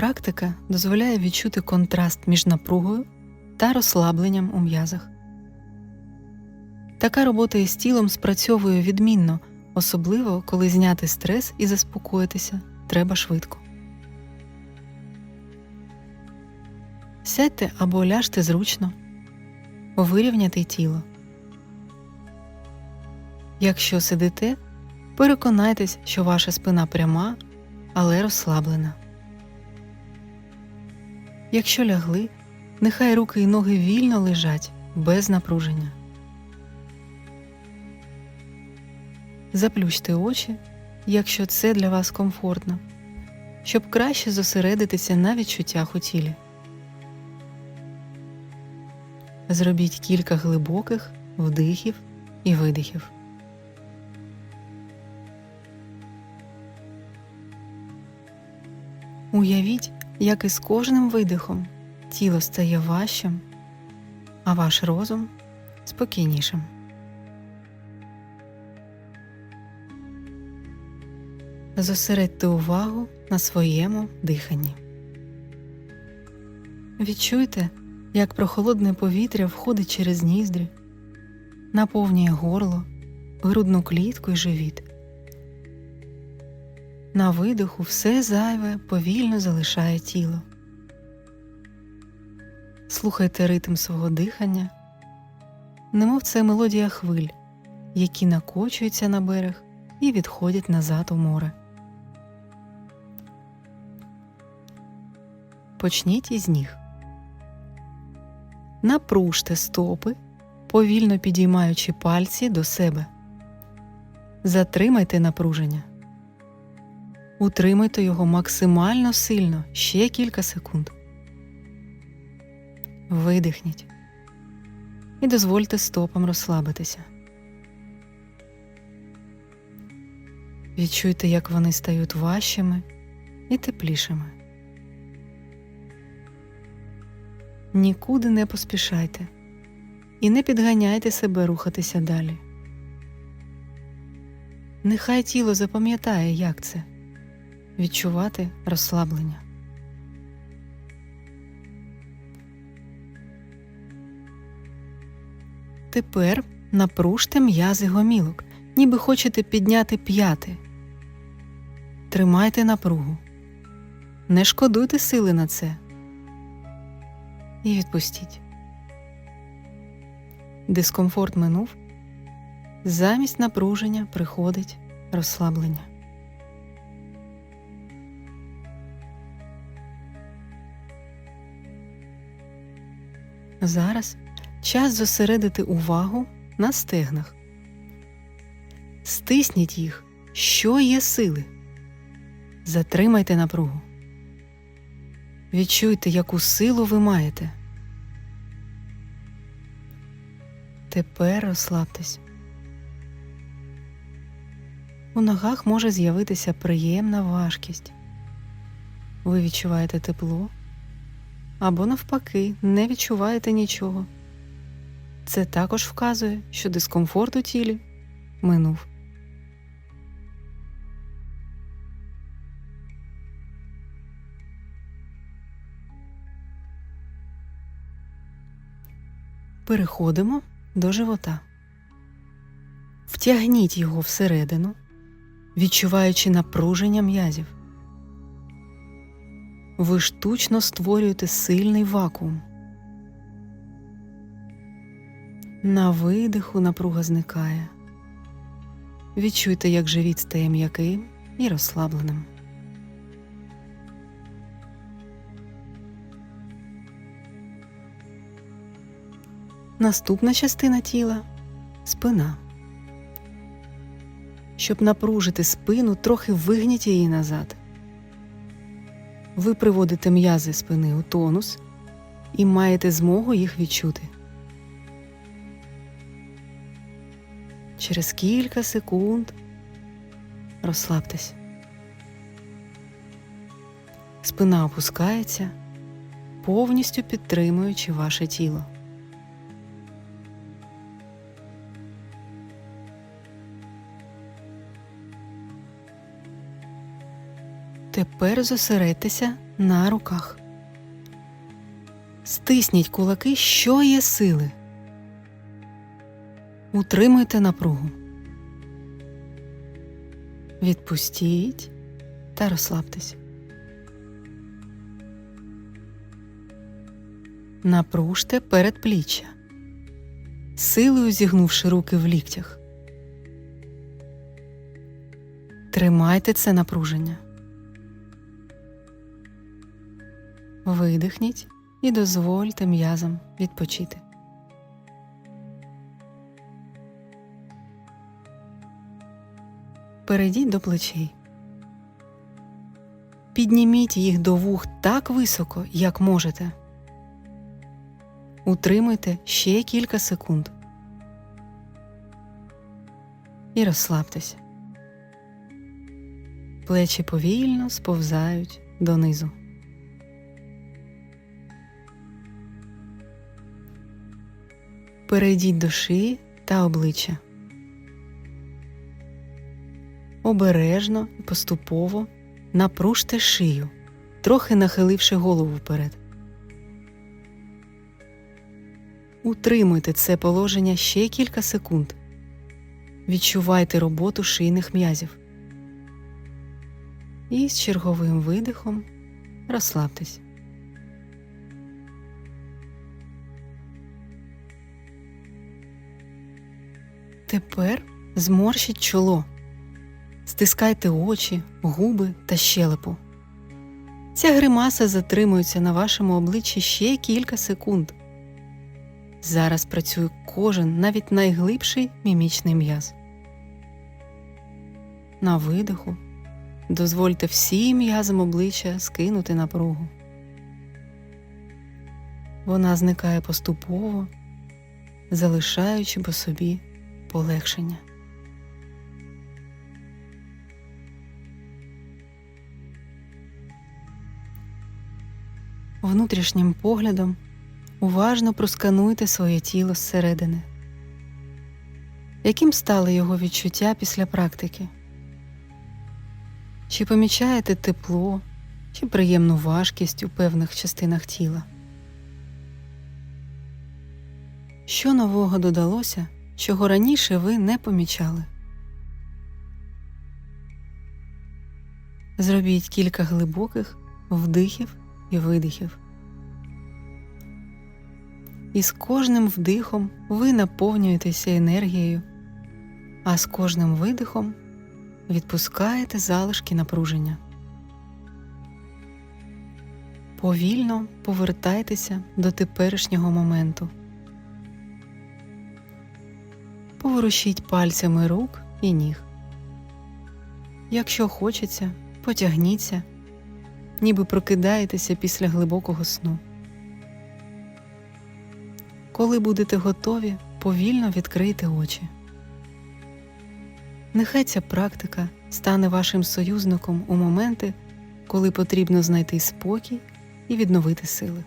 практика дозволяє відчути контраст між напругою та розслабленням у м'язах. Така робота із тілом спрацьовує відмінно, особливо коли зняти стрес і заспокоїтися треба швидко. Сядьте або ляжте зручно, вирівняйте тіло. Якщо сидите, переконайтесь, що ваша спина пряма, але розслаблена. Якщо лягли, нехай руки і ноги вільно лежать без напруження. Заплющте очі, якщо це для вас комфортно, щоб краще зосередитися на відчуттях у тілі. Зробіть кілька глибоких вдихів і видихів. Уявіть, як із кожним видихом тіло стає важчим, а ваш розум спокійнішим. Зосередьте увагу на своєму диханні. Відчуйте, як прохолодне повітря входить через ніздрі, наповнює горло, грудну клітку і живіт. На видиху все зайве повільно залишає тіло. Слухайте ритм свого дихання, немов це мелодія хвиль, які накочуються на берег і відходять назад у море. Почніть із ніг. Напружте стопи, повільно підіймаючи пальці до себе. Затримайте напруження. Утримуйте його максимально сильно ще кілька секунд. Видихніть і дозвольте стопам розслабитися. Відчуйте, як вони стають важчими і теплішими. Нікуди не поспішайте і не підганяйте себе рухатися далі. Нехай тіло запам'ятає, як це відчувати розслаблення. Тепер напружте м'язи гомілок, ніби хочете підняти п'яти. Тримайте напругу. Не шкодуйте сили на це. І відпустіть. Дискомфорт минув. Замість напруження приходить розслаблення. Зараз час зосередити увагу на стегнах. Стисніть їх, що є сили. Затримайте напругу. Відчуйте, яку силу ви маєте. Тепер розслабтесь. У ногах може з'явитися приємна важкість. Ви відчуваєте тепло або, навпаки, не відчуваєте нічого. Це також вказує, що дискомфорт у тілі минув. Переходимо до живота. Втягніть його всередину, відчуваючи напруження м'язів. Ви штучно створюєте сильний вакуум. На видиху напруга зникає. Відчуйте, як живіт стає м'яким і розслабленим. Наступна частина тіла спина. Щоб напружити спину, трохи вигніть її назад. Ви приводите м'язи спини у тонус і маєте змогу їх відчути. Через кілька секунд розслабтесь. Спина опускається, повністю підтримуючи ваше тіло. Тепер зосередьтеся на руках. Стисніть кулаки, що є сили. Утримуйте напругу. Відпустіть та розслабтесь. Напружте передпліччя, силою зігнувши руки в ліктях. Тримайте це напруження. Видихніть і дозвольте м'язам відпочити. Перейдіть до плечей. Підніміть їх до вух так високо, як можете. Утримуйте ще кілька секунд. І розслабтеся. Плечі повільно сповзають донизу. Перейдіть до шиї та обличчя. Обережно і поступово напружте шию, трохи нахиливши голову вперед. Утримуйте це положення ще кілька секунд. Відчувайте роботу шийних м'язів. І з черговим видихом розслабтесь. Тепер зморщіть чоло, стискайте очі, губи та щелепу. Ця гримаса затримується на вашому обличчі ще кілька секунд. Зараз працює кожен, навіть найглибший мімічний м'яз. На видиху дозвольте всім м'язам обличчя скинути напругу. Вона зникає поступово, залишаючи по собі полегшення. Внутрішнім поглядом уважно проскануйте своє тіло зсередини. Яким стали його відчуття після практики? Чи помічаєте тепло, чи приємну важкість у певних частинах тіла? Що нового додалося, чого раніше ви не помічали? Зробіть кілька глибоких вдихів і видихів. І з кожним вдихом ви наповнюєтеся енергією, а з кожним видихом відпускаєте залишки напруження. Повільно повертайтеся до теперішнього моменту. Поворушіть пальцями рук і ніг. Якщо хочеться, потягніться, ніби прокидаєтеся після глибокого сну. Коли будете готові, повільно відкрийте очі. Нехай ця практика стане вашим союзником у моменти, коли потрібно знайти спокій і відновити сили.